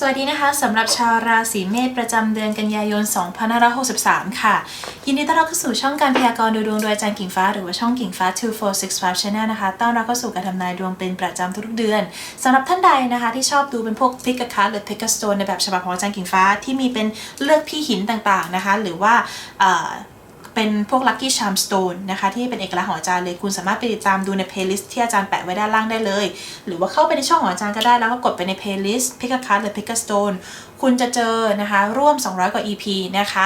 สวัสดีนะคะสำหรับชาวราศีเมษประจำเดือนกันยายน 2563 ค่ะ ยินดีต้อนรับเข้าสู่ช่องการพยากรณ์ดูดวงโดยอาจารย์กิ่งฟ้า หรือว่าช่องกิ่งฟ้า 2465 Channel นะคะต้อนรับเข้าสู่การทำนายดวงเป็นประจำทุกๆเดือนสำหรับท่านใดนะคะที่ชอบดูเป็นพวกพิกคัหรือพิกสโตนในแบบฉบับของอาจารย์กิ่งฟ้าที่มีเป็นเลือกพี่หินต่างๆนะคะ หรือว่า เป็นพวก Lucky Charm Stone นะคะ ที่เป็นเอกลักษณ์ของอาจารย์เลย คุณสามารถไปติดตามดูในเพลย์ลิสต์ที่อาจารย์แปะไว้ด้านล่างได้เลย หรือว่าเข้าไปในช่องของอาจารย์ก็ได้แล้วก็กดไปในเพลย์ลิสต์ Pick a card หรือ Pick a stone คุณจะเจอนะคะร่วม 200 กว่า EP นะคะ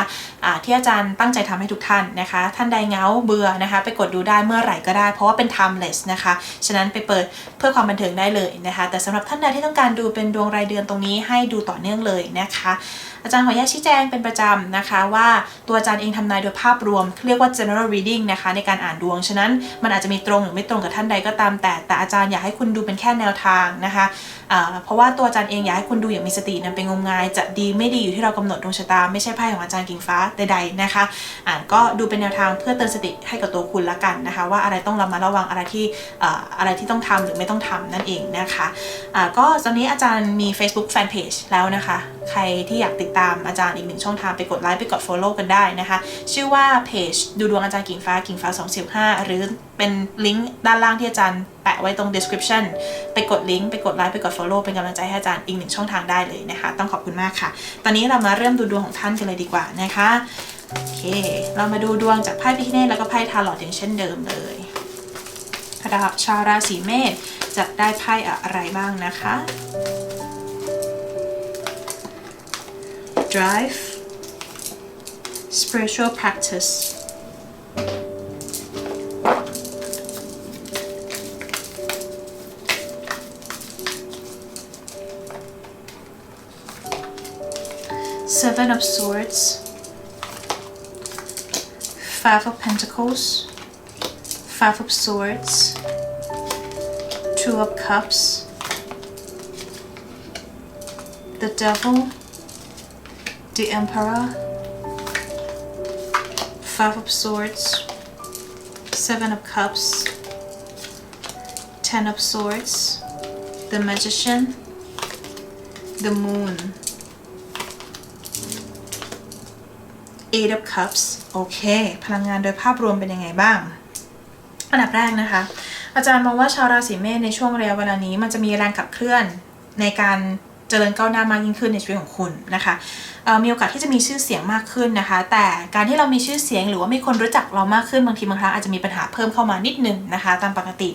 ะที่อาจารย์ตั้งใจทำให้ทุกท่านนะคะ ท่านใดเงาเบื่อนะคะ ไปกดดูได้เมื่อไหร่ก็ได้ เพราะว่าเป็น timeless นะคะ ฉะนั้นไปเปิดเพื่อความบันเทิงได้เลยนะคะ แต่สำหรับท่านใดที่ต้องการดูเป็นดวงรายเดือนตรงนี้ให้ดูต่อเนื่องเลยนะคะ อาจารย์ขออนุญาตชี้แจงเป็นประจำนะคะ ว่าตัวอาจารย์เองทำนายโดยภาพรวม เรียกว่า general reading นะคะในการอ่านดวง ฉะนั้นมันอาจจะมีตรงหรือไม่ตรงกับท่านใดก็ตามแต่แต่อาจารย์อยากให้คุณดูเป็นแค่แนวทางนะคะอ่าเพราะว่าตัวอาจารย์เองอยากให้คุณดูอย่างมีสตินำเป็นงมงายจะดีไม่ดีอยู่ที่เรากำหนดดวงชะตา ไม่ใช่ไพ่ของอาจารย์กิ่งฟ้าใดๆนะคะอ่านก็ดูเป็นแนวทางเพื่อเตือนสติให้กับตัวคุณละกันนะคะ ว่าอะไรต้องระมัดระวังอะไรที่อ่าอะไรที่ต้องทำหรือไม่ต้องทำนั่นเองนะคะอ่าก็ตอนนี้อาจารย์มี Facebook Fanpage แล้วนะคะ ใครที่อยากติดตามอาจารย์อีกหนึ่งช่องทางไปกดไลค์ไปกด Follow กันได้นะคะ ชื่อว่าเพจดูดวงอาจารย์กิ่งฟ้ากิ่งฟ้า25หรือเป็นลิงก์ด้านล่างที่อาจารย์แปะไว้ตรง description ไปกดลิงก์ไปกดไลค์ไปกด Follow เป็นกำลังใจให้อาจารย์อีกหนึ่งช่องทางได้เลยนะคะ ต้องขอบคุณมากค่ะ ตอนนี้เรามาเริ่มดูดวงของท่านกันเลยดีกว่านะคะโอเค เรามาดูดวงจากไพ่พิคเนตแล้วก็ไพ่ทาร์ลอตอย่างเช่นเดิมเลยชาวราศีเมษจะได้ไพ่อะไรบ้างนะคะ drive spiritual practice seven of swords. Five of pentacles. Five of swords. Two of cups. The devil. The Emperor, Five of Swords, Seven of Cups, Ten of Swords, the Magician, the Moon, Eight of Cups โอเค พลังงานโดยภาพรวมเป็นยังไงบ้าง อันดับแรกนะคะ อาจารย์มองว่าชาวราศีเมษในช่วงระยะเวลานี้ มันจะมีแรงขับเคลื่อนในการเจริญก้าวหน้ามากยิ่งขึ้นในชีวิตของคุณนะคะ มีโอกาสที่จะมีชื่อเสียงมากขึ้นนะคะ แต่การที่เรามีชื่อเสียงหรือว่ามีคนรู้จักเรามากขึ้นบางทีบางครั้งอาจจะมีปัญหาเพิ่มเข้ามานิดนึงนะคะ ตามปกติ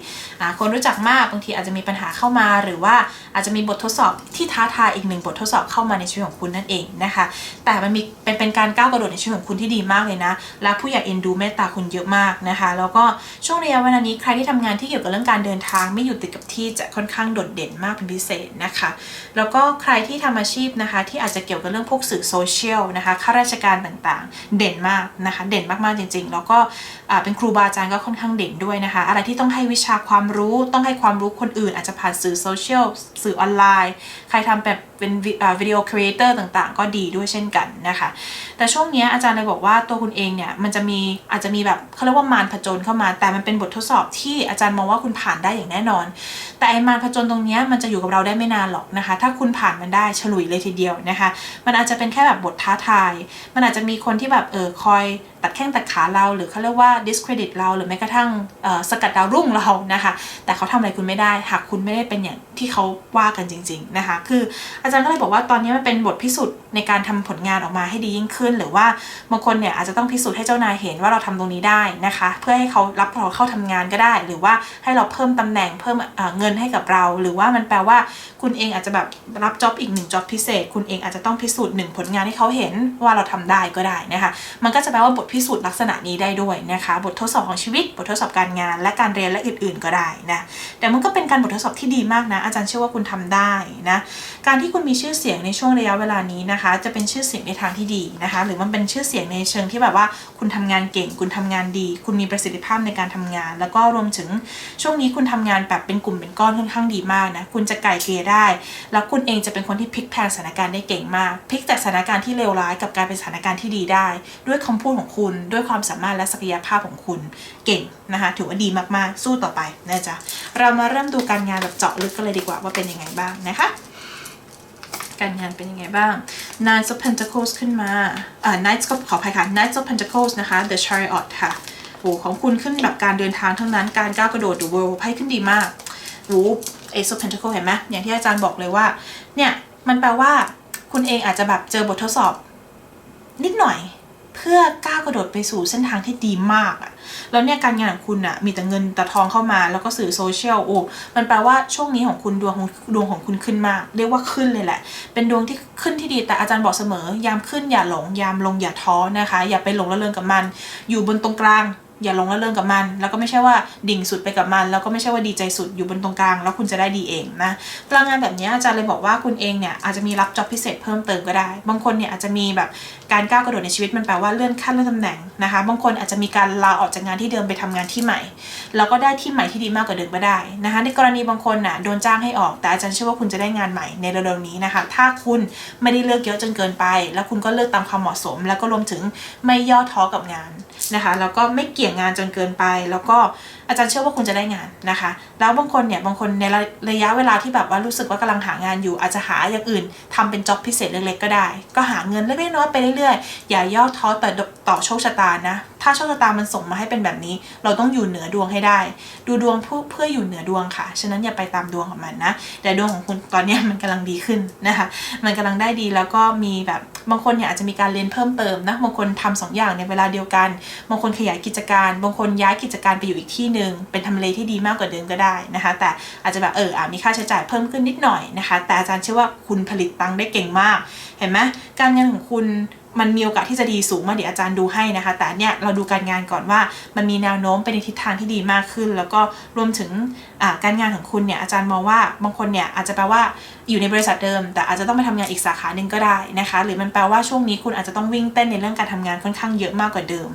คนรู้จักมากบางทีอาจจะมีปัญหาเข้ามา หรือว่าอาจจะมีบททดสอบที่ท้าทายอีกหนึ่งบททดสอบเข้ามาในชีวิตของคุณนั่นเองนะคะ แต่มันมีเป็นเป็นการก้าวกระโดดในชีวิตของคุณที่ดีมากเลยนะ และผู้ใหญ่เอ็นดูเมตตาคุณเยอะมากนะคะ แล้วก็ช่วงระยะเวลานี้ใครที่ทำงานที่เกี่ยวกับเรื่องการเดินทางไม่อยู่ติดกับที่จะค่อนข้างโดดเด่นมากเป็นพิเศษนะคะ แล้วก็ใครที่ทำอาชีพนะคะ ที่อาจจะเกี่ยวกับเรื่องพวกสื่อโซเชียลนะคะข้าราชการต่างๆ เด่นมากนะคะ เด่นมากๆจริง ๆ แล้วก็เป็นครูบาอาจารย์ก็ค่อนข้างเด่นด้วยนะคะ อะไรที่ต้องให้วิชาความรู้ต้องให้ความรู้คนอื่น อาจจะผ่านสื่อโซเชียลสื่อออนไลน์ ใครทำแบบเป็นวิดีโอครีเอเตอร์ต่างๆ ก็ดีด้วยเช่นกันนะคะ แต่ช่วงนี้อาจารย์เลยบอกว่าตัวคุณเองเนี่ยมันจะมีอาจจะมีแบบเขาเรียกว่ามารผจญเข้ามา แต่มันเป็นบททดสอบที่อาจารย์มองว่าคุณผ่านได้อย่างแน่นอน แต่ไอมารผจญตรงนี้มันจะอยู่กับเราได้ไม่นานหรอกนะคะ ถ้าคุณผ่านมันได้ฉลุยเลยทีเดียวนะคะ มันอาจจะเป็นแค่แบบบทท้าทาย มันอาจจะมีคนที่แบบเออคอยตัดแข้งตัดขาเรา หรือเขาเรียกว่า discredit เรา หรือแม้กระทั่งสกัดดาวรุ่งเรานะคะ แต่เขาทำอะไรคุณไม่ได้ หากคุณไม่ได้เป็นอย่างที่เขาว่ากันจริง ๆนะคะ คืออาจารย์ก็เลยบอกว่าตอนนี้มันเป็นบทพิสูจน์ในการทำผลงานออกมาให้ดียิ่งขึ้น หรือว่าบางคนเนี่ยอาจจะต้องพิสูจน์ให้เจ้านายเห็นว่าเราทำตรงนี้ได้นะคะ เพื่อให้เขารับเราเข้าทำงานก็ได้ หรือว่าให้เราเพิ่มตำแหน่งเพิ่มเงินให้กับเรา หรือว่ามันแปลว่าคุณเองอาจจะแบบรับจ็อบอีกหนึ่งจ็อบพิเศษ คุณเองอาจจะต้องพิสูจน์หนึ่งผลงานให้เขาเห็นว่าเราทำได้ก็ได้นะคะ มันก็จะแปลว่าบทพิสูจน์ลักษณะนี้ได้ด้วยนะคะ บททดสอบของชีวิต บททดสอบการงาน และการเรียนและอื่น ๆ ก็ได้นะแต่มันก็เป็นการบททดสอบที่ดีมากนะอาจารย์เชื่อว่าคุณทำได้นะการที่คุณมีชื่อเสียงในช่วงระยะเวลานี้นะคะ จะเป็นชื่อเสียงในทางที่ดีนะคะ หรือมันเป็นชื่อเสียงในเชิงที่แบบว่า คุณทำงานเก่ง คุณทำงานดี คุณมีประสิทธิภาพในการทำงาน แล้วก็รวมถึงช่วงนี้คุณทำงานแบบเป็นกลุ่มเป็นก้อนค่อนข้างดีมากนะคุณจะไก่เกลี่ยได้ แล้วคุณเองจะเป็นคนที่พลิกแพลงสถานการณ์ได้เก่งมากพลิกจากสถานการณ์ที่เลวร้ายกับการเป็นสถานการณ์ที่ดีได้ ด้วยคำพูดของคุณด้วยความสามารถและศักยภาพของคุณเก่งนะคะถือว่าดีมากๆสู้ต่อไปนะจ๊ะเรามาเริ่มดูการงานแบบเจาะลึกกันเลยดีกว่าว่าเป็นยังไงบ้างนะคะการงานเป็นยังไงบ้าง Nine of Pentacles ขึ้นมาอ่า Knights ก็ขออภัยค่ะ Knights of Pentacles นะคะ The Chariot ค่ะโอ้ของคุณขึ้นแบบการเดินทางทั้งนั้นการก้าวกระโดด The World ไพ่ขึ้นดีมากโอ้ Ace of Pentacles เห็นไหมอย่างที่อาจารย์บอกเลยว่า เนี่ย มันแปลว่าคุณเองอาจจะแบบเจอบททดสอบ นิดหน่อย เพื่อก้าวกระโดดไปสู่เส้นทางที่ดีมากอะแล้วเนี่ยการงานของคุณอะมีแต่เงินแต่ทองเข้ามา แล้วก็สื่อโซเชียลโอ้มันแปลว่าช่วงนี้ของคุณดวงของดวงของคุณขึ้นมาก เรียกว่าขึ้นเลยแหละ เป็นดวงที่ขึ้นที่ดีแต่อาจารย์บอกเสมอ ยามขึ้นอย่าหลง ยามลงอย่าท้อนะคะ อย่าไปหลงระเริงกับมัน อยู่บนตรงกลาง อย่าลงละเลงกับมัน แล้วก็ไม่ใช่ว่าดิ่งสุดไปกับมัน แล้วก็ไม่ใช่ว่าดีใจสุดอยู่บนตรงกลาง แล้วคุณจะได้ดีเองนะพลังงานแบบนี้อาจารย์เลยบอกว่าคุณเองเนี่ยอาจจะมีรับจ็อบพิเศษเพิ่มเติมก็ได้ บางคนเนี่ยอาจจะมีแบบการก้าวกระโดดในชีวิตมันแปลว่าเลื่อนขั้นเลื่อนตำแหน่งนะคะ บางคนอาจจะมีการลาออกจากงานที่เดิมไปทำงานที่ใหม่ แล้วก็ได้ที่ใหม่ที่ดีมากกว่าเดิมก็ได้นะคะ ในกรณีบางคนน่ะโดนจ้างให้ออก แต่อาจารย์เชื่อว่าคุณจะได้งานใหม่ในเร็วๆนี้นะคะ ถ้าคุณไม่ได้เลือกเยอะจนเกินไป แล้วคุณก็เลือกตามความเหมาะสม แล้วก็รวมถึงไม่ย่อท้อกับงานนะคะ แล้วก็ไม่เกี่ยงงานจนเกินไป แล้วก็อาจารย์เชื่อว่าคุณจะได้งานนะคะ แล้วบางคนเนี่ยบางคนในระระยะเวลาที่แบบว่ารู้สึกว่ากำลังหางานอยู่ อาจจะหาอย่างอื่นทำเป็นจ็อบพิเศษเล็กๆก็ได้ ก็หาเงินเล็กๆน้อยไปเรื่อยๆอย่าย่อท้อต่ต่อโชคชะตานะถ้าโชคชะตามันส่งมาให้เป็นแบบนี้ เราต้องอยู่เหนือดวงให้ได้ ดูดวงเพื่อเพื่ออยู่เหนือดวงค่ะ ฉะนั้นอย่าไปตามดวงของมันนะ แต่ดวงของคุณตอนนี้มันกำลังดีขึ้นนะคะ มันกำลังได้ดีแล้วก็มีแบบบางคนเนี่ยอาจจะมีการเรียนเพิ่มเติมนะ บางคนทำสองอย่างในเวลาเดียวกัน บางคนขยายกิจการ บางคนย้ายกิจการไปอยู่อีกที่หนึ่งเป็นทำเลที่ดีมากกว่าเดิมก็ได้นะคะ แต่อาจจะแบบเอออามีค่าใช้จ่ายเพิ่มขึ้นนิดหน่อยนะคะ แต่อาจารย์เชื่อว่าคุณผลิตตังค์ได้เก่งมาก เห็นไหมการเงินของคุณ มันมีโอกาสที่จะดีสูงมากเดี๋ยวอาจารย์ดูให้นะคะ แต่เนี่ยเราดูการงานก่อนว่ามันมีแนวโน้มไปในทิศทางที่ดีมากขึ้น แล้วก็รวมถึงการงานของคุณเนี่ยอาจารย์มองว่าบางคนเนี่ยอาจจะแปลว่าอยู่ในบริษัทเดิม แต่อาจจะต้องไปทำงานอีกสาขาหนึ่งก็ได้นะคะ หรือมันแปลว่าช่วงนี้คุณอาจจะต้องวิ่งเต้นในเรื่องการทำงานค่อนข้างเยอะมากกว่าเดิม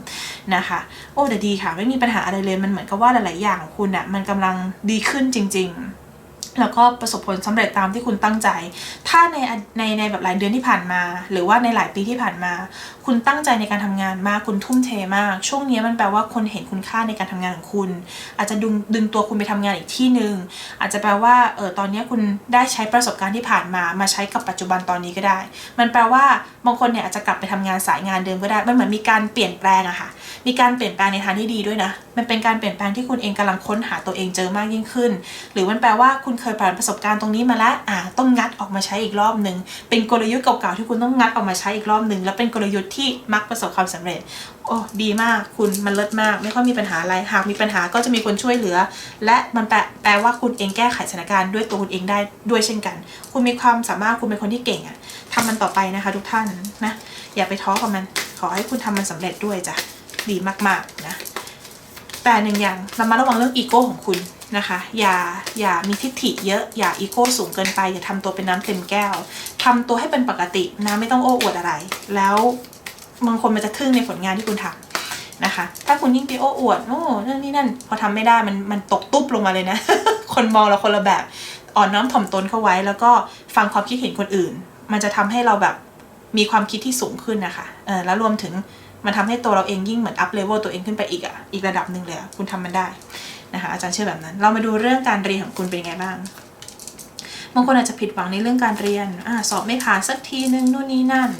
นะคะโอ้แต่ดีค่ะ ไม่มีปัญหาอะไรเลยมันเหมือนกับว่าหลาย ๆ อย่างของคุณอะมันกำลังดีขึ้นจริง ๆ แล้วก็ประสบผลสำเร็จตามที่คุณตั้งใจ ถ้าในในในแบบหลายเดือนที่ผ่านมา หรือว่าในหลายปีที่ผ่านมา คุณตั้งใจในการทำงานมาก คุณทุ่มเทมาก ช่วงนี้มันแปลว่าคนเห็นคุณค่าในการทำงานของคุณ อาจจะดึงดึงตัวคุณไปทำงานอีกที่หนึ่ง อาจจะแปลว่าเออตอนนี้คุณได้ใช้ประสบการณ์ที่ผ่านมา มาใช้กับปัจจุบันตอนนี้ก็ได้ มันแปลว่าบางคนเนี่ยอาจจะกลับไปทำงานสายงานเดิมก็ได้ มันเหมือนมีการเปลี่ยนแปลงอะค่ะ มีการเปลี่ยนแปลงในทางที่ดีด้วยนะ มันเป็นการเปลี่ยนแปลงที่คุณเองกำลังค้นหาตัวเองเจอมากยิ่งขึ้น หรือมันแปลว่าคุณเคยผ่านประสบการณ์ตรงนี้มาแล้วอ่าต้องงัดออกมาใช้อีกรอบหนึ่งเป็นกลยุทธ์เก่าๆที่คุณต้องงัดออกมาใช้อีกรอบหนึ่งแล้วเป็นกลยุทธ์ที่มักประสบความสำเร็จโอ้ดีมากคุณมันเลิศมาก ไม่ค่อยมีปัญหาอะไรหากมีปัญหาก็จะมีคนช่วยเหลือ และมันแปลแปลว่าคุณเองแก้ไขสถานการณ์ด้วยตัวคุณเองได้ด้วยเช่นกัน คุณมีความสามารถคุณเป็นคนที่เก่งอะทำมันต่อไปนะคะ ทุกท่านนะอย่าไปท้อกับมัน ขอให้คุณทำมันสำเร็จด้วยจ้ะดีมากๆนะแต่หนึ่งอย่างเรามาระวังเรื่องอีโก้ของคุณ นะคะ อย่าอย่ามีทิฏฐิเยอะ อย่าอีโก้สูงเกินไป อย่าทำตัวเป็นน้ำเต็มแก้วทำตัวให้เป็นปกตินะไม่ต้องโอ้อวดอะไร แล้วบางคนมันจะทึ่งในผลงานที่คุณทำนะคะ ถ้าคุณยิ่งไปโอ้อวดโอ้นั่นนี่นั่น พอทำไม่ได้มันมันตกตุ๊บลงมาเลยนะ คนมองเราคนละแบบอ่อนน้อมถ่อมตนเข้าไว้ แล้วก็ฟังความคิดเห็นคนอื่น มันจะทำให้เราแบบมีความคิดที่สูงขึ้นนะคะเออแล้วรวมถึงมันทำให้ตัวเราเองยิ่งเหมือนอัพเลเวลตัวเองขึ้นไปอีกอะอีกระดับหนึ่งเลยคุณทำมันได้ นะคะอาจารย์เชื่อแบบนั้น เรามาดูเรื่องการเรียนของคุณเป็นไงบ้างบางคนอาจจะผิดหวังในเรื่องการเรียนอสอบไม่ผ่านสักทีนึงนู่นนี่นั่น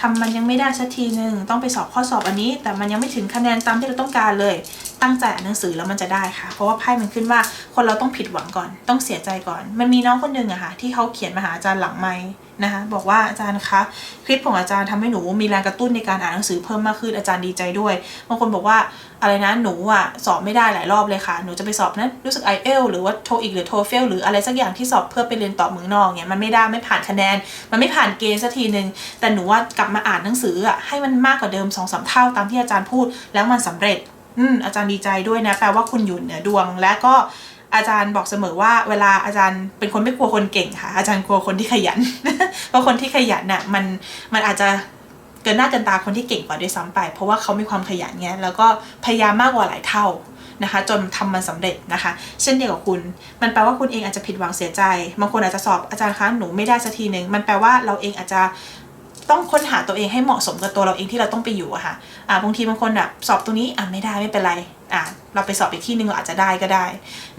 ทำมันยังไม่ได้สักทีนึง ต้องไปสอบข้อสอบอันนี้ แต่มันยังไม่ถึงคะแนนตามที่เราต้องการเลย ตั้งใจอ่านหนังสือแล้วมันจะได้ค่ะ เพราะว่าไพ่มันขึ้นว่าคนเราต้องผิดหวังก่อน ต้องเสียใจก่อน มันมีน้องคนหนึ่งอะค่ะที่เขาเขียนมาหาอาจารย์หลังไม้นะคะบอกว่าอาจารย์คะคลิปของอาจารย์ทำให้หนูมีแรงกระตุ้นในการอ่านหนังสือเพิ่มมากขึ้นอาจารย์ดีใจด้วยบางคนบอกว่าอะไรนะหนูอะสอบไม่ได้หลายรอบเลยค่ะหนูจะไปสอบนั้นรู้สึก i อเอลหรือว่าโทอีกหรือโทเฟลหรืออะไรสักอย่างที่สอบเพื่อไปเรียนต่อเมืองนอกเนี่ยมันไม่ได้ไม่ผ่านคะแนน มันไม่ผ่านเกณฑ์สักทีหนึ่งแต่หนูว่ากลับมาอ่านหนังสืออะให้มันมากกว่าเดิมสองสาเท่าตามที่อาจารย์พูดแล้วมันสำเร็จ อืมอาจารย์ดีใจด้วยนะแปลว่าคุณอยู่เหนือดวง และก็อาจารย์บอกเสมอว่าเวลาอาจารย์เป็นคนไม่กลัวคนเก่งค่ะ อาจารย์กลัวคนที่ขยัน เพราะคนที่ขยันน่ะมันมันอาจจะเกินหน้าเกินตาคนที่เก่งกว่าด้วยซ้ำไป เพราะว่าเขามีความขยันไงแล้วก็พยายามมากกว่าหลายเท่านะคะ จนทำมันสำเร็จนะคะ เช่นเดียวกับคุณ มันแปลว่าคุณเองอาจจะผิดหวังเสียใจบางคนอาจจะสอบอาจารย์คะหนูไม่ได้สักทีหนึ่งมันแปลว่าเราเองอาจจะ ต้องค้นหาตัวเองให้เหมาะสมกับตัวเราเองที่เราต้องไปอยู่อะค่ะอ่าบางทีบางคนแบบสอบตรงนี้อะไม่ได้ไม่เป็นไรอ่าเราไปสอบอีกที่หนึ่งเราอาจจะได้ก็ได้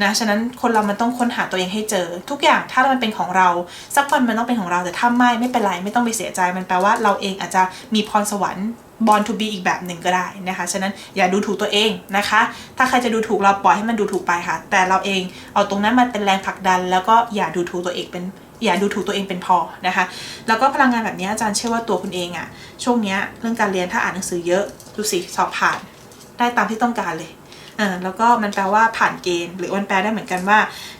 นะฉะนั้นคนเรามันต้องค้นหาตัวเองให้เจอ ทุกอย่างถ้ามันเป็นของเรา สักวันมันต้องเป็นของเราแต่ถ้าไม่ไม่เป็นไรไม่ต้องไปเสียใจมันแปลว่าเราเองอาจจะมีพรสวรรค์บอลทูบีอีกแบบหนึ่งก็ได้นะคะฉะนั้นอย่าดูถูกตัวเองนะคะ ถ้าใครจะดูถูกเราปล่อยให้มันดูถูกไปค่ะ แต่เราเองเอาตรงนั้นมาเป็นแรงผลักดัน แล้วก็อย่าดูถูกตัวเองเป็น อย่าดูถูกตัวเองเป็นพอนะคะ แล้วก็พลังงานแบบนี้อาจารย์เชื่อว่าตัวคุณเองอะช่วงนี้เรื่องการเรียนถ้าอ่านหนังสือเยอะดูสิสอบผ่าน ได้ตามที่ต้องการเลยเออแล้วก็มันแปลว่าผ่านเกณฑ์ หรือมันแปลได้เหมือนกันว่า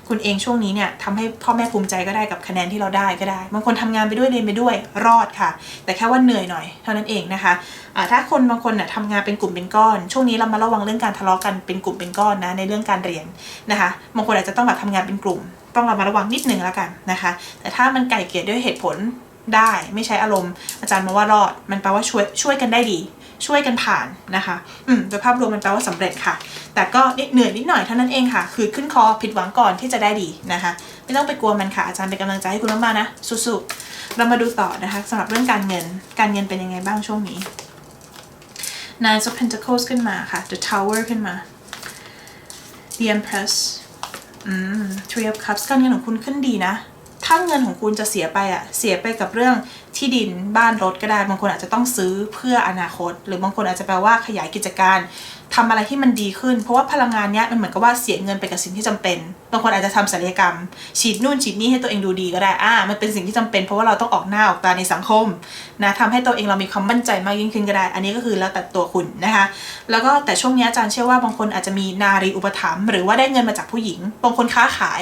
คุณเองช่วงนี้เนี่ยทำให้พ่อแม่ภูมิใจก็ได้กับคะแนนที่เราได้ก็ได้บางคนทำงานไปด้วยเรียนไปด้วยรอดค่ะ แต่แค่ว่าเหนื่อยหน่อยเท่านั้นเองนะคะะถ้าคนบางคนน่ยทำงานเป็นกลุ่มเป็นก้อน ช่วงนี้เรามาระวังเรื่องการทะเลาะกันเป็นกลุ่มเป็นก้อนนะในเรื่องการเรียนนะคะบางคนอาจจะต้องแบบทำงานเป็นกลุ่ม ต้องระมัดระวังนิดนึงแล้วกันนะคะ แต่ถ้ามันไก่เกลียดด้วยเหตุผลได้ไม่ใช้อารมณ์อาจารย์มาว่ารอด มันแปลว่าช่วยช่วยกันได้ดี ช่วยกันผ่านนะคะอืมโดยภาพรวมมันแปลว่าสำเร็จค่ะ แต่ก็เหนื่อยนิดหน่อยเท่านั้นเองค่ะ คือขึ้นคอผิดหวังก่อนที่จะได้ดีนะคะ ไม่ต้องไปกลัวมันค่ะอาจารย์เป็นกำลังใจให้คุณมากๆนะสู้ๆเรามาดูต่อนะคะสำหรับเรื่องการเงิน การเงินเป็นยังไงบ้างช่วงนี้ Nine of Pentacles ขึ้นมาค่ะ The Tower ขึ้นมา The Empress อืม Three of Cups การเงินของคุณขึ้นดีนะ ถ้าเงินของคุณจะเสียไปอะเสียไปกับเรื่องที่ดินบ้านรถก็ได้ บางคนอาจจะต้องซื้อเพื่ออนาคต หรือบางคนอาจจะแปลว่าขยายกิจการทำอะไรที่มันดีขึ้น เพราะว่าพลังงานเนี้ยมันเหมือนกับว่าเสียเงินไปกับสิ่งที่จำเป็น บางคนอาจจะทำศัลยกรรม ฉีดนู่นฉีดนี่ให้ตัวเองดูดีก็ได้อ่ามันเป็นสิ่งที่จำเป็น เพราะว่าเราต้องออกหน้าออกตาในสังคมนะทำให้ตัวเองเรามีความมั่นใจมากยิ่งขึ้นก็ได้ อันนี้ก็คือแล้วแต่ตัวคุณนะคะ แล้วก็แต่ช่วงนี้อาจารย์เชื่อว่าบางคนอาจจะมีนารีอุปถัมภ์หรือว่าได้เงินมาจากผู้หญิง บางคนค้าขาย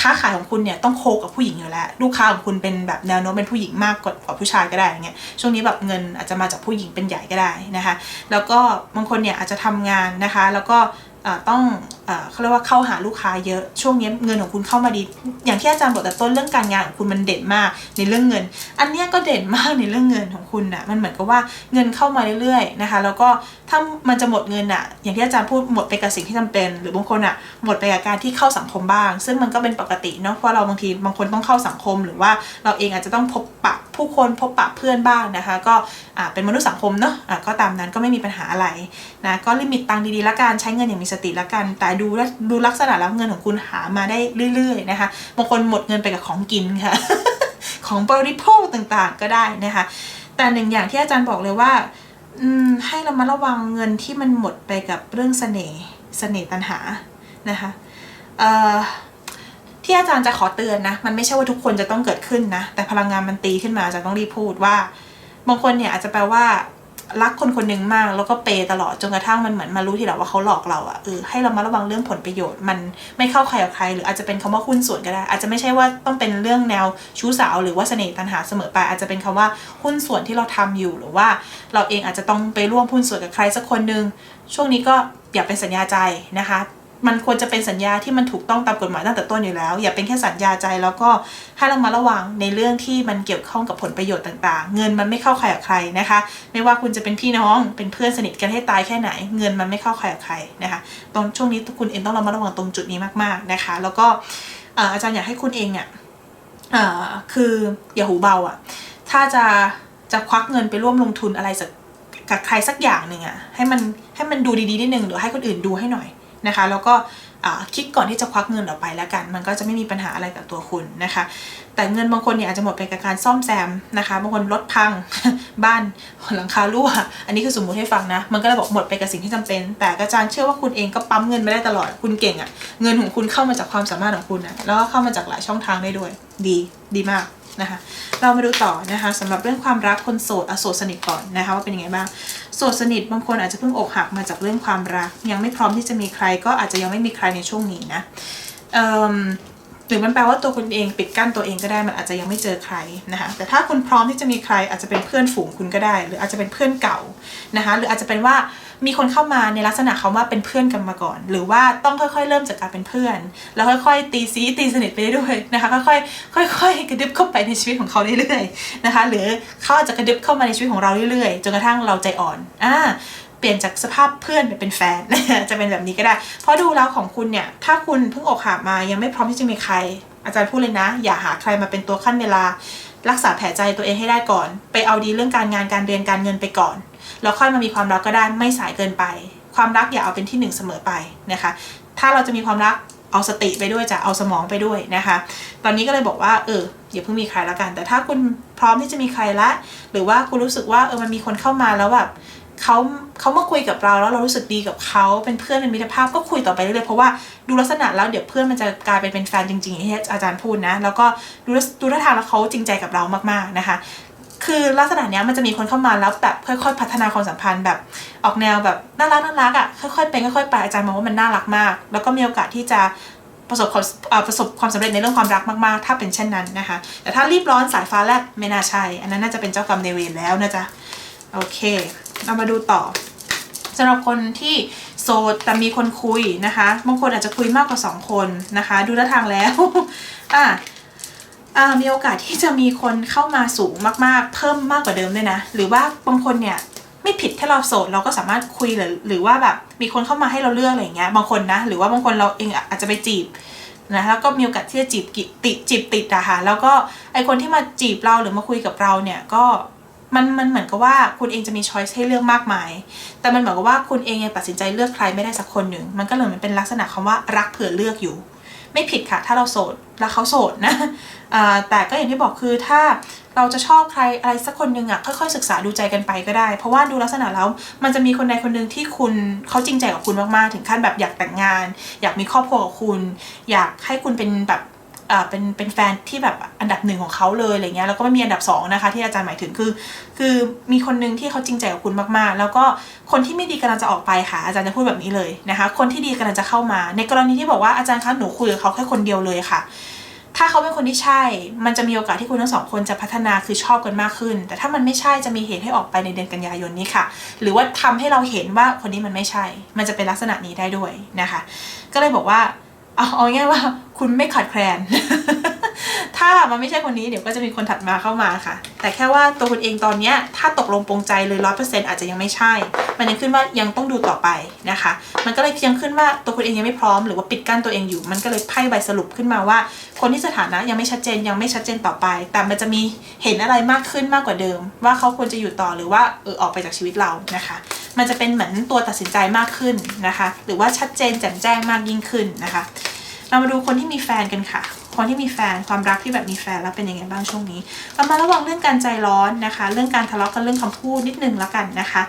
ค้าขายของคุณเนี่ยต้องโคกับผู้หญิงอยู่แล้ว ลูกค้าของคุณเป็นแบบแนวโน้มเป็นผู้หญิงมากกว่าผู้ชายก็ได้อย่างเงี้ยช่วงนี้แบบเงินอาจจะมาจากผู้หญิงเป็นใหญ่ก็ได้นะคะ แล้วก็บางคนเนี่ยอาจจะทำงานนะคะ แล้วก็ ต้องเอ่อเขาเรียกว่าเข้าหาลูกค้าเยอะช่วงนี้เงินของคุณเข้ามาดี อย่างที่อาจารย์บอกแต่ต้นเรื่องการงานของคุณมันเด่นมากในเรื่องเงิน อันนี้ก็เด่นมากในเรื่องเงินของคุณน่ะมันเหมือนกับว่าเงินเข้ามาเรื่อยๆนะคะแล้วก็ถ้ามันจะหมดเงินอะ อย่างที่อาจารย์พูดหมดไปกับสิ่งที่จำเป็น หรือบางคนอะหมดไปกับการที่เข้าสังคมบ้าง ซึ่งมันก็เป็นปกติเนาะเพราะเราบางทีบางคนต้องเข้าสังคมหรือว่าเราเองอาจจะต้องพบปะผู้คนพบปะเพื่อนบ้างนะคะ ก็เป็นมนุษย์สังคมเนาะอ่าก็ตามนั้นก็ไม่มีปัญหาอะไรนะก็ลิมิตตังค์ดีๆละกันใช้เงินอย่างมีสติละกัน แต่ดูดูลักษณะแล้วเงินของคุณหามาได้เรื่อย ๆ นะคะบางคนหมดเงินไปกับของกินค่ะ ของบริโภคต่างๆก็ได้นะคะ แต่หนึ่งอย่างที่อาจารย์บอกเลยว่าให้เรามาระวังเงินที่มันหมดไปกับเรื่องเสน่ห์เสน่ห์ตัณหานะคะที่อาจารย์จะขอเตือนนะ มันไม่ใช่ว่าทุกคนจะต้องเกิดขึ้นนะ แต่พลังงานมันตีขึ้นมาอาจารย์ต้องรีบพูดว่า บางคนเนี่ยอาจจะแปลว่า รักคนคนหนึ่งมากแล้วก็เปย์ตลอดจนกระทั่งมันเหมือนมารู้ทีหลังว่าเขาหลอกเราอะเออให้เรามาระวังเรื่องผลประโยชน์มันไม่เข้าใครกับใคร หรืออาจจะเป็นคำว่าหุ้นส่วนก็ได้ อาจจะไม่ใช่ว่าต้องเป็นเรื่องแนวชู้สาวหรือว่าเสน่ห์ตันหาเสมอไป อาจจะเป็นคำว่าหุ้นส่วนที่เราทำอยู่หรือว่า เราเองอาจจะต้องไปร่วมหุ้นส่วนกับใครสักคนหนึ่งช่วงนี้ก็อย่าเป็นสัญญาใจนะคะ มันควรจะเป็นสัญญาที่มันถูกต้องตามกฎหมายตั้งแต่ต้นอยู่แล้ว อย่าเป็นแค่สัญญาใจแล้วก็ให้เรามาระวังในเรื่องที่มันเกี่ยวข้องกับผลประโยชน์ต่าง ๆ เงินมันไม่เข้าใครกับใครนะคะ ไม่ว่าคุณจะเป็นพี่น้องเป็นเพื่อนสนิทกันให้ตายแค่ไหน เงินมันไม่เข้าใครกับใครนะคะตรงช่วงนี้คุณเองต้องระมัดระวังตรงจุดนี้มากๆนะคะ แล้วก็อาจารย์อยากให้คุณเองเนี่ยคืออย่าหูเบาอะ่ะถ้าจะจะควักเงินไปร่วมลงทุนอะไรสักกับใครสักอย่างหนึ่งอะให้มันให้มันดูดีๆนิดนึงหรือให้คนอื่นดูให้หน่อย นะคะ แล้วก็คิดก่อนที่จะควักเงินออกไปแล้วกัน มันก็จะไม่มีปัญหาอะไรกับตัวคุณนะคะ แต่เงินบางคนเนี่ยอาจจะหมดไปกับการซ่อมแซมนะคะบางคนรถพังบ้านหลังคารั่วอันนี้คือสมมุติให้ฟังนะ มันก็เลยบอกหมดไปกับสิ่งที่จำเป็น แต่อาจารย์เชื่อว่าคุณเองก็ปั๊มเงินไม่ได้ตลอดคุณเก่งอะ่ะเงินของคุณเข้ามาจากความสามารถของคุณนะแล้วก็เข้ามาจากหลายช่องทางได้ด้วย ดี ดีมาก นะคะเรามาดูต่อนะคะสำหรับเรื่องความรักคนโสดอโสดสนิทก่อนนะคะว่าเป็นยังไงบ้างโสดสนิทบางคนอาจจะเพิ่งอกหักมาจากเรื่องความรัก ยังไม่พร้อมที่จะมีใครก็อาจจะยังไม่มีใครในช่วงนี้นะเอ่อ หรือมันแปลว่าตัวคุณเองปิดกั้นตัวเองก็ได้มันอาจจะยังไม่เจอใครนะคะแต่ถ้าคุณพร้อมที่จะมีใครอาจจะเป็นเพื่อนฝูงคุณก็ได้ หรืออาจจะเป็นเพื่อนเก่านะคะหรืออาจจะเป็นว่ามีคนเข้ามาในลักษณะเขาว่าเป็นเพื่อนกันมาก่อน หรือว่าต้องค่อยๆ เริ่มจากการเป็นเพื่อน แล้วค่อยๆ ตีซีตีสนิทไปเรื่อยนะคะค่อยๆค่อยๆกระดึบเข้าไปในชีวิตของเขาเรื่อยๆนะคะหรือเขาอาจจะกระดึบเข้ามาในชีวิตของเราเรื่อยๆจนกระทั่งเราใจอ่อนอ่า ปลี่ยนจากสภาพเพื่อนไปเป็นแฟน จะเป็นแบบนี้ก็ได้ เพราะดูแล้วของคุณเนี่ย ถ้าคุณเพิ่งอกหักมายังไม่พร้อมที่จะมีใคร อาจารย์พูดเลยนะ อย่าหาใครมาเป็นตัวขั้นเวลา รักษาแผลใจตัวเองให้ได้ก่อน ไปเอาดีเรื่องการงานการเรียนการเงินไปก่อน แล้วค่อยมามีความรักก็ได้ไม่สายเกินไป ความรักอย่าเอาเป็นที่หนึ่งเสมอไปนะคะ ถ้าเราจะมีความรักเอาสติไปด้วยจะเอาสมองไปด้วยนะคะ ตอนนี้ก็เลยบอกว่าเอออย่าเพิ่งมีใครแล้วกัน แต่ถ้าคุณพร้อมที่จะมีใครละ หรือว่าคุณรู้สึกว่าเออมันมีคนเข้ามาแล้วแบบ เขาเขามาคุยกับเราแล้วเรารู้สึกดีกับเขาเป็นเพื่อนเป็นมิตรภาพก็คุยต่อไปเรื่อยๆเพราะว่าดูลักษณะแล้วเดี๋ยวเพื่อนมันจะกลายเป็นเป็นแฟนจริงๆอย่างที่อาจารย์พูดนะ แล้วก็ดูดูท่าทางแล้วเขาจริงใจกับเรามากๆนะคะ คือลักษณะเนี้ยมันจะมีคนเข้ามาแล้วแบบค่อยๆพัฒนาความสัมพันธ์แบบออกแนวแบบน่ารักน่ารักอะค่อยๆเป็นค่อยๆไปอาจารย์มองว่ามันน่ารักมาก แล้วก็มีโอกาสที่จะประสบความประสบความสำเร็จในเรื่องความรักมากๆ ถ้าเป็นเช่นนั้นนะคะ แต่ถ้ารีบร้อนสายฟ้าแลบไม่น่าใช่ อันนั้นน่าจะเป็นเจ้ากรรมในเวรแล้วนะจ๊ะโอเค เรามาดูต่อสำหรับคนที่โสดแต่มีคนคุยนะคะบางคนอาจจะคุยมากกว่าสองคนนะคะ ดูท่าทางแล้วอะอ่ามีโอกาสที่จะมีคนเข้ามาสูงมากๆ เพิ่มมากกว่าเดิมด้วยนะ หรือว่าบางคนเนี่ยไม่ผิดถ้าเราโสดเราก็สามารถคุยหรือหรือว่าแบบมีคนเข้ามาให้เราเลือกอะไรอย่างเงี้ยบางคนนะ หรือว่าบางคนเราเองอาจจะไปจีบนะแล้วก็มีโอกาสที่จะจีบกิติจีบติดอะค่ะแล้วก็ไอคนที่มาจีบเราหรือมาคุยกับเราเนี่ยก็ มันมันเหมือนกับว่าคุณเองจะมีช้อยส์ให้เลือกมากมาย แต่มันเหมือนกับว่าคุณเองยังตัดสินใจเลือกใครไม่ได้สักคนหนึ่ง มันก็เลยมันเป็นลักษณะคำว่ารักเผื่อเลือกอยู่ ไม่ผิดค่ะ ถ้าเราโสดแล้วเขาโสดนะอ่าแต่ก็อย่างที่บอกคือถ้าเราจะชอบใครอะไรสักคนหนึ่งอะค่อยๆศึกษาดูใจกันไปก็ได้ เพราะว่าดูลักษณะแล้วมันจะมีคนใดคนหนึ่งที่คุณเขาจริงใจกับคุณมากๆ ถึงขั้นแบบอยากแต่งงาน อยากมีครอบครัวกับคุณ อยากให้คุณเป็นแบบ เป็นเป็นแฟนที่แบบอันดับหนึ่งของเขาเลยอะไรเงี้ยแล้วก็ไม่มีอันดับสองนะคะที่อาจารย์หมายถึงคือ คือมีคนหนึ่งที่เขาจริงใจกับคุณมากๆ แล้วก็คนที่ไม่ดีกำลังจะออกไปค่ะ อาจารย์จะพูดแบบนี้เลยนะคะ คนที่ดีกำลังจะเข้ามา ในกรณีที่บอกว่าอาจารย์คะหนูคุยกับเขาแค่คนเดียวเลยค่ะ ถ้าเขาเป็นคนที่ใช่ มันจะมีโอกาสที่คุณทั้งสองคนจะพัฒนาคือชอบกันมากขึ้น แต่ถ้ามันไม่ใช่จะมีเหตุให้ออกไปในเดือนกันยายนนี้ค่ะ หรือว่าทำให้เราเห็นว่าคนนี้มันไม่ใช่ มันจะเป็นลักษณะนี้ได้ด้วยนะคะ ก็เลยบอกว่า เอาเอาง่ายว่าคุณไม่ขาดแคลน ถ้ามันไม่ใช่คนนี้เดี๋ยวก็จะมีคนถัดมาเข้ามาค่ะ แต่แค่ว่าตัวคุณเองตอนเนี้ยถ้าตกลงปรงใจเลยร้อยเปอร์เซ็นต์อาจจะยังไม่ใช่ มันยังขึ้นว่ายังต้องดูต่อไปนะคะ มันก็เลยยังขึ้นว่าตัวคุณเองยังไม่พร้อมหรือว่าปิดกั้นตัวเองอยู่ มันก็เลยไพ่ใบสรุปขึ้นมาว่า คนที่สถานะยังไม่ชัดเจนยังไม่ชัดเจนต่อไป แต่มันจะมีเห็นอะไรมากขึ้นมากกว่าเดิม ว่าเขาควรจะอยู่ต่อหรือว่าเออออกไปจากชีวิตเรานะคะ มันจะเป็นเหมือนตัวตัดสินใจมากขึ้นนะคะ หรือว่าชัดเจนแจ่มแจ้งมากยิ่งขึ้นนะคะ เรามาดูคนที่มีแฟนกันค่ะ คนที่มีแฟนความรักที่แบบมีแฟนแล้วเป็นยังไงบ้างช่วงนี้เรามาระวังเรื่องการใจร้อนนะคะ เรื่องการทะเลาะกันเรื่องคำพูดนิดนึงแล้วกันนะคะ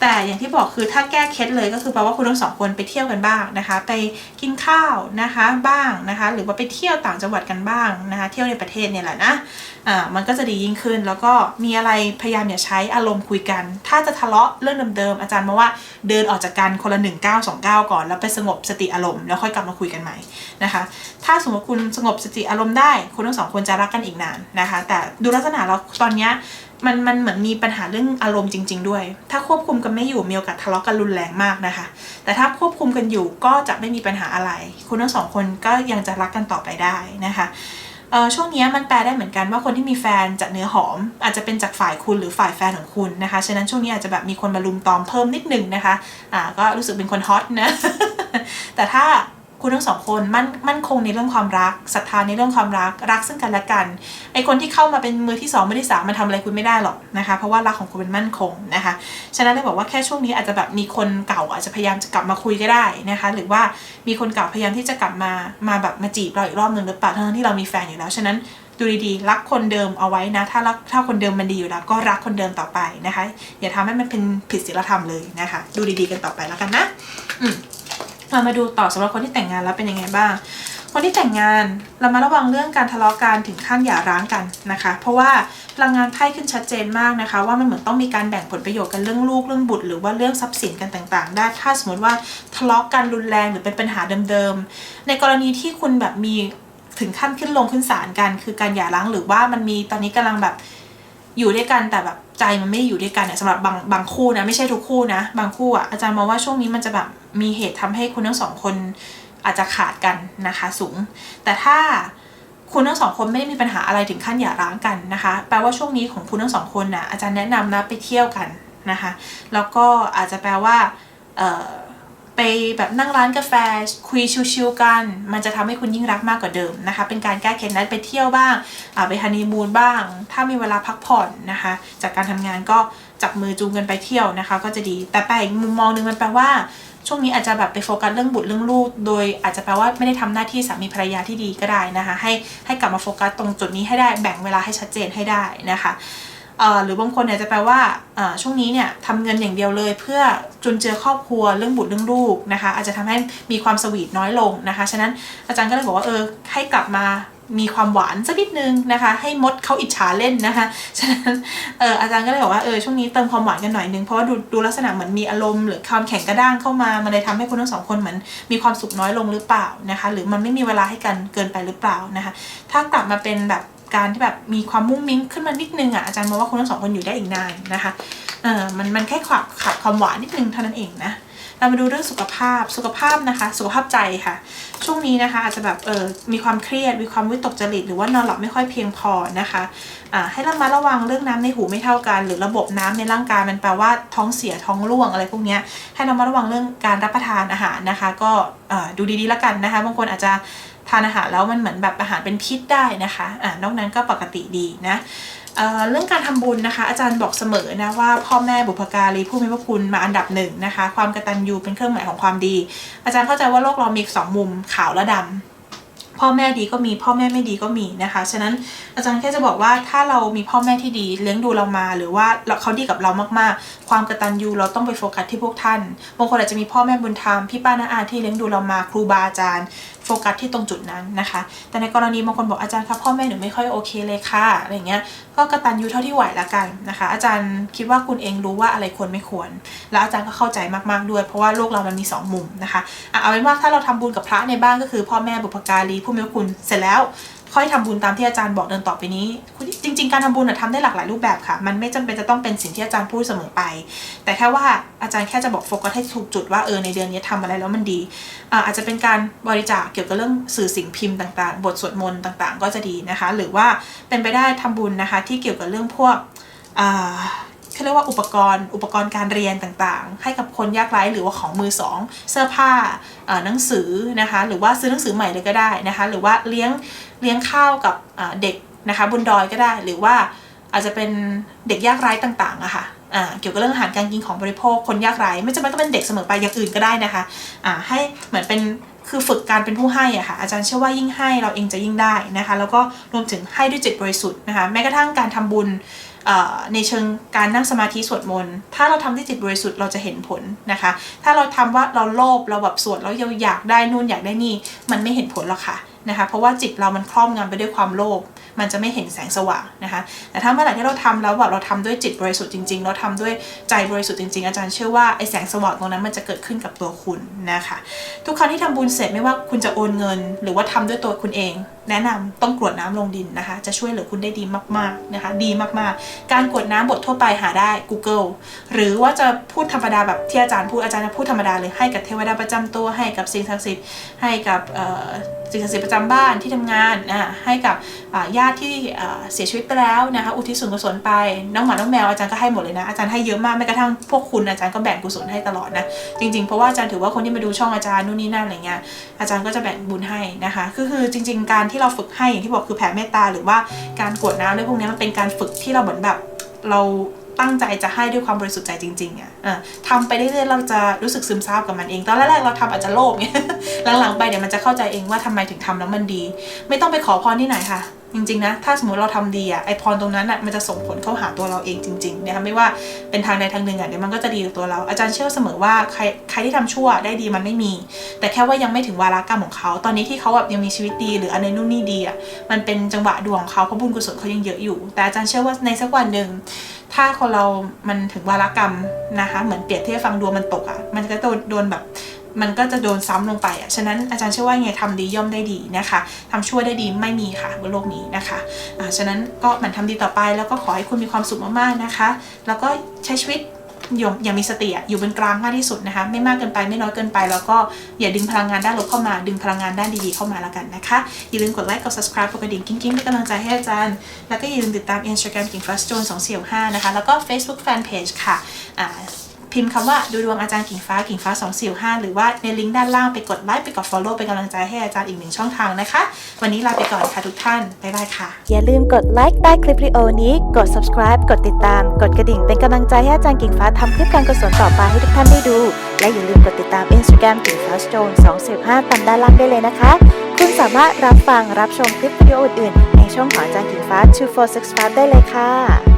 แต่อย่างที่บอกคือถ้าแก้เคล็ดเลยก็คือแปลว่าคุณทั้งสองคนไปเที่ยวกันบ้างนะคะ ไปกินข้าวนะคะบ้างนะคะ หรือว่าไปเที่ยวต่างจังหวัดกันบ้างนะคะ เที่ยวในประเทศเนี่ยแหละนะ อ่ามันก็จะดียิ่งขึ้น แล้วก็มีอะไรพยายามอย่าใช้อารมณ์คุยกัน ถ้าจะทะเลาะเรื่องเดิมๆอาจารย์มาว่าเดินออกจากกันคนละหนึ่งเก้าสองเก้าก่อน แล้วไปสงบสติอารมณ์แล้วค่อยกลับมาคุยกันใหม่นะคะ ถ้าสมมติคุณสงบสติอารมณ์ได้คุณทั้งสองคนจะรักกันอีกนานนะคะ แต่ดูลักษณะแล้วตอนเนี้ยมันมันเหมือนมีปัญหาเรื่องอารมณ์จริง ๆ ด้วย ถ้าควบคุมกันไม่อยู่มีโอกาสทะเลาะกันรุนแรงมากนะคะ แต่ถ้าควบคุมกันอยู่ก็จะไม่มีปัญหาอะไร คุณทั้งสองคนก็ยังจะรักกันต่อไปได้นะคะ เอ่อช่วงนี้มันแปลได้เหมือนกันว่าคนที่มีแฟนจะเนื้อหอม อาจจะเป็นจากฝ่ายคุณหรือฝ่ายแฟนของคุณนะคะ ฉะนั้นช่วงนี้อาจจะแบบมีคนมาลุมตอมเพิ่มนิดนึงนะคะ อ่าก็รู้สึกเป็นคนฮอตนะ แต่ถ้า คุณทั้งสองคนมั่นมั่นคงในเรื่องความรักศรัทธาในเรื่องความรักรักซึ่งกันและกันไอคนที่เข้ามาเป็นมือที่สองมือที่สามมันทำอะไรคุณไม่ได้หรอกนะคะเพราะว่ารักของคุณเป็นมั่นคงนะคะฉะนั้นเลยบอกว่าแค่ช่วงนี้อาจจะแบบมีคนเก่าอาจจะพยายามจะกลับมาคุยก็ได้นะคะหรือว่ามีคนเก่าพยายามที่จะกลับมามาแบบมาจีบเราอีกรอบหนึ่งหรือเปล่าทั้งที่เรามีแฟนอยู่แล้วฉะนั้นดูดีๆ รักคนเดิมเอาไว้นะ ถ้ารักถ้าคนเดิมมันดีอยู่แล้ว ก็รักคนเดิมต่อไปนะคะ อย่าทำให้มันเป็นผิดศีลธรรมเลยนะคะ ดูดีๆกันต่อไปแล้วกันนะ อืม เรามาดูต่อสำหรับคนที่แต่งงานแล้วเป็นยังไงบ้าง คนที่แต่งงานเรามาระวังเรื่องการทะเลาะกันถึงขั้นหย่าร้างกันนะคะ เพราะว่าพลังงานไพ่ขึ้นชัดเจนมากนะคะ ว่ามันเหมือนต้องมีการแบ่งผลประโยชน์กันเรื่องลูกเรื่องบุตร หรือว่าเรื่องทรัพย์สินกันต่างๆ ได้ถ้าสมมติว่าทะเลาะกันรุนแรงหรือเป็นปัญหาเดิมๆ ในกรณีที่คุณแบบมีถึงขั้นขึ้นลงขึ้นศาลกัน คือการหย่าร้างหรือว่ามันมีตอนนี้กำลังแบบ อยู่ด้วยกันแต่แบบใจมันไม่ได้อยู่ด้วยกันเนี่ยสำหรับบางบางคู่นะไม่ใช่ทุกคู่นะ บางคู่อะอาจารย์มองว่าช่วงนี้มันจะแบบมีเหตุทำให้คุณทั้งสองคนอาจจะขาดกันนะคะสูง แต่ถ้าคุณทั้งสองคนไม่ได้มีปัญหาอะไรถึงขั้นหย่าร้างกันนะคะ แปลว่าช่วงนี้ของคุณทั้งสองคนน่ะอาจารย์แนะนำนะไปเที่ยวกันนะคะ แล้วก็อาจจะแปลว่าเออ ไปแบบนั่งร้านกาแฟคุยชิวๆกัน มันจะทำให้คุณยิ่งรักมากกว่าเดิมนะคะ เป็นการแก้เคล็ดนั้นไปเที่ยวบ้างไปฮันนีมูนบ้าง ถ้ามีเวลาพักผ่อนนะคะ จากการทำงานก็จับมือจูงกันไปเที่ยวนะคะ ก็จะดีแต่ไปอีกมุมมองหนึ่งมันแปลว่าช่วงนี้อาจจะแบบไปโฟกัสเรื่องบุตรเรื่องลูก โดยอาจจะแปลว่าไม่ได้ทำหน้าที่สามีภรรยาที่ดีก็ได้นะคะ ให้ให้กลับมาโฟกัสตรงจุดนี้ให้ได้แบ่งเวลาให้ชัดเจนให้ได้นะคะ หรือบางคนเนี่ยจะแปลว่าช่วงนี้เนี่ยทำเงินอย่างเดียวเลย เพื่อจุนเจือครอบครัวเรื่องบุตรเรื่องลูกนะคะ อาจจะทำให้มีความสวีทน้อยลงนะคะฉะนั้นอาจารย์ก็เลยบอกว่าเออให้กลับมามีความหวานสักนิดนึงนะคะ ให้มดเขาอิจฉาเล่นนะคะฉะนั้นเอออาจารย์ก็เลยบอกว่าเออช่วงนี้เติมความหวานกันหน่อยนึงเพราะว่าดูดูลักษณะเหมือนมีอารมณ์หรือความแข็งกระด้างเข้ามามันเลยทำให้คุณทั้งสองคนเหมือนมีความสุขน้อยลงหรือเปล่านะคะ หรือมันไม่มีเวลาให้กันเกินไปหรือเปล่านะคะ ถ้ากลับมาเป็นแบบ การที่แบบมีความมุ้งมิ้งขึ้นมานิดนึงอะอาจารย์มองว่าคุณทั้งสองคนอยู่ได้อีกนานนะคะเออมันมันแค่ขับขับความหวานนิดนึงเท่านั้นเองนะเรามาดูเรื่องสุขภาพสุขภาพนะคะ สุขภาพใจค่ะ ช่วงนี้นะคะอาจจะแบบเออมีความเครียดมีความวิตกจริตหรือว่านอนหลับไม่ค่อยเพียงพอนะคะอ่าให้ระมัดระวังเรื่องน้ำในหูไม่เท่ากัน หรือระบบน้ำในร่างกายมันแปลว่าท้องเสียท้องร่วงอะไรพวกนี้ให้ระมัดระวังเรื่องการรับประทานอาหารนะคะ ก็อ่อดูดีๆแล้วกันนะคะบางคนอาจจะ ทานอาหารแล้วมันเหมือนแบบอาหารเป็นพิษได้นะคะอ่านอกนั้นก็ปกติดีนะเเรื่องการทำบุญนะคะ อาจารย์บอกเสมอนะว่าพ่อแม่บุพการีผู้มีพระคุณมาอันดับหนึ่งนะคะ ความกตัญญูเป็นเครื่องหมายของความดี อาจารย์เข้าใจว่าโลกเรามีสองมุมขาวและดำพ่อแม่ดีก็มีพ่อแม่ไม่ดีก็มีนะคะ ฉะนั้นอาจารย์แค่จะบอกว่าถ้าเรามีพ่อแม่ที่ดีเลี้ยงดูเรามา หรือว่าเขาดีกับเรามากๆ ความกระตัญญูเราต้องไปโฟกัสที่พวกท่านบางคนอาจจะมีพ่อแม่บุญธรรมพี่ป้าน้าอาที่เลี้ยงดูเรามาครูบาอาจารย์ ฟกัสที่ตรงจุดนั้นนะคะ แต่ในกรณีบางคนบอกอาจารย์ครับพ่อแม่หนูไม่ค่อยโอเคเลยค่ะอะไรเงี้ยก็กระตันยูเท่าที่ไหวละกันนะคะ อาจารย์คิดว่าคุณเองรู้ว่าอะไรควรไม่ควร แล้วอาจารย์ก็เข้าใจมากๆด้วย เพราะว่าโลกเรามันมีสองมุมนะคะเอาเป็นว่าถ้าเราทำบุญกับพระในบ้านก็คือ พ่อแม่บุพการีผู้มีคุณเสร็จแล้ว ค่อยทำบุญตามที่อาจารย์บอกเดินต่อไปนี้คุณจริง ๆ การทำบุญน่ะทำได้หลากหลายรูปแบบค่ะ มันไม่จำเป็นจะต้องเป็นสิ่งที่อาจารย์พูดเสมอไป แต่แค่ว่าอาจารย์แค่จะบอกโฟกัสให้ถูกจุดว่าเออในเดือนนี้ทำอะไรแล้วมันดี อาจจะเป็นการบริจาคเกี่ยวกับเรื่องสื่อสิ่งพิมพ์ต่างๆ บทสวดมนต์ต่างๆ ก็จะดีนะคะ หรือว่าเป็นไปได้ทำบุญนะคะที่เกี่ยวกับเรื่องพวกอ่า เขาเรียกว่าอุปกรณ์ อุปกรณ์การเรียนต่างๆ ให้กับคนยากไร้หรือว่าของมือสองเสื้อผ้าหนังสือนะคะหรือว่าซื้อหนังสือใหม่เลยก็ได้นะคะหรือว่าเลี้ยงเลี้ยงข้าวกับเด็กนะคะบนดอยก็ได้ หรือว่าอาจจะเป็นเด็กยากไร้ต่างๆอะค่ะอ่าเกี่ยวกับเรื่องอาหารการกินของบริโภคคนยากไร้ไม่จำเป็นต้องเป็นเด็กเสมอไปอย่างอื่นก็ได้นะคะอ่าให้เหมือนเป็นคือฝึกการเป็นผู้ให้อะค่ะอาจารย์เชื่อว่ายิ่งให้เราเองจะยิ่งได้นะคะ แล้วก็รวมถึงให้ด้วยจิตบริสุทธิ์นะคะแม้กระทั่งการทำบุญ ในเชิงการนั่งสมาธิสวดมนต์ ถ้าเราทำด้วยจิตบริสุทธิ์เราจะเห็นผลนะคะ ถ้าเราทำว่าเราโลภเราแบบสวดแล้วเราอยากได้นู่นอยากได้นี่ มันไม่เห็นผลหรอกค่ะนะคะ เพราะว่าจิตเรามันครอบงำไปด้วยความโลภ มันจะไม่เห็นแสงสว่างนะคะ แต่ถ้าเมื่อไหร่ที่เราทำแล้วแบบเราทำด้วยจิตบริสุทธิ์จริงๆ เราทำด้วยใจบริสุทธิ์จริงๆ อาจารย์เชื่อว่าไอ้แสงสว่างตรงนั้นมันจะเกิดขึ้นกับตัวคุณนะคะ ทุกครั้งที่ทำบุญเสร็จไม่ว่าคุณจะโอนเงิน หรือว่าทำด้วยตัวคุณเอง แนะนำต้องกรวดน้ำลงดินนะคะ จะช่วยเหลือคุณได้ดีมากๆนะคะ ดีมากๆ การกรวดน้ำบททั่วไปหาได้ Google หรือว่าจะพูดธรรมดาแบบที่อาจารย์พูดอาจารย์จะพูดธรรมดาเลยให้กับเทวดาประจำตัวให้กับสิ่งศักดิ์สิทธิ์ให้กับ สิ่งศักดิ์สิทธิ์ประจำบ้านที่ทำงานอ่าให้กับญาติที่เสียชีวิตไปแล้วนะคะอุทิศส่วนกุศลไปน้องหมาน้องแมวอาจารย์ก็ให้หมดเลยนะอาจารย์ให้เยอะมากแม้กระทั่งพวกคุณอาจารย์ก็แบ่งกุศลให้ตลอดนะจริงๆเพราะว่าอาจารย์ถือว่าคนที่มาดูช่องอาจารย์นู่นนี่นั่นอะไรเงี้ยอาจารย์ก็จะแบ่งบุญให้นะคะคือคือจริง ๆ การที่เราฝึกให้อย่างที่บอกคือแผ่เมตตาหรือว่าการกวดน้ำในพวกนี้มันเป็นการฝึกที่เราเหมือนแบบเรา ตั้งใจจะให้ด้วยความบริสุทธิ์ใจจริงๆอะอะทำไปเรื่อยๆเราจะรู้สึกซึมซาบกับมันเองตอนแรกๆเราทำอาจจะโลภเนี่ยหลังๆไปเดี๋ยวมันจะเข้าใจเองว่าทำไมถึงทำแล้วมันดี ไม่ต้องไปขอพรที่ไหนค่ะ จริงๆนะ ถ้าสมมติเราทำดีอะไอพรตรงนั้นอะมันจะส่งผลเข้าหาตัวเราเองจริงๆนะคะไม่ว่าเป็นทางใดทางหนึ่งอะเดี๋ยวมันก็จะดีกับตัวเรา อาจารย์เชื่อเสมอว่าใครใครที่ทำชั่วได้ดีมันไม่มี แต่แค่ว่ายังไม่ถึงวาระกรรมของเขา ตอนนี้ที่เขาแบบยังมีชีวิตดีหรืออะไรนู่นนี่ดีอะมันเป็นจังหวะดวงเขาเพราะบุญกุศลเขายังเยอะอยู่ แต่อาจารย์เชื่อว่าในสักวันหนึ่งถ้าคนเรามันถึงวาระกรรมนะคะ เหมือนเปรียบเทียบฟังดวงมันตกอะมันก็จะโดนแบบ มันก็จะโดนซ้ำลงไปอะ ฉะนั้นอาจารย์เชื่อว่าไงทำดีย่อมได้ดีนะคะทำชั่วได้ดีไม่มีค่ะบนโลกนี้นะคะอ่าฉะนั้นก็หมันทำดีต่อไปแล้วก็ขอให้คุณมีความสุขมากๆนะคะ แล้วก็ใช้ชีวิตอยู่อย่างมีสติอะอยู่เป็นกลางมากที่สุดนะคะ ไม่มากเกินไปไม่น้อยเกินไป แล้วก็อย่าดึงพลังงานด้านลบเข้ามา ดึงพลังงานด้านดีๆเข้ามาแล้วกันนะคะ อย่าลืมกดไลค์กด subscribe กดกระดิ่งกิ๊งๆเป็นกำลังใจให้อาจารย์ แล้วก็อย่าลืมติดตาม Instagram กิ่ง First Jones 2 4 6 5นะคะแล้วก็ Facebook Fanpage ค่ะอ่า พิมพ์คำว่าดูดวงอาจารย์กิ่งฟ้ากิ่งฟ้า 245 หรือว่าในลิงก์ด้านล่างไปกดไลค์ไปกด follow เป็นกำลังใจให้อาจารย์อีกหนึ่งช่องทางนะคะ วันนี้ลาไปก่อนค่ะทุกท่าน บ๊ายบายค่ะ อย่าลืมกดไลค์ใต้คลิปวิดีโอนี้ กด subscribe กดติดตาม กดกระดิ่งเป็นกำลังใจให้อาจารย์กิ่งฟ้าทำคลิปการกุศลต่อไปให้ทุกท่านได้ดู และอย่าลืมกดติดตาม Instagram กิ่งฟ้า stone 245ตามด้านล่างได้เลยนะคะ คุณสามารถรับฟังรับชมคลิปวิดีโออื่นๆในช่องของอาจารย์กิ่งฟ้า 2465 ได้เลยค่ะ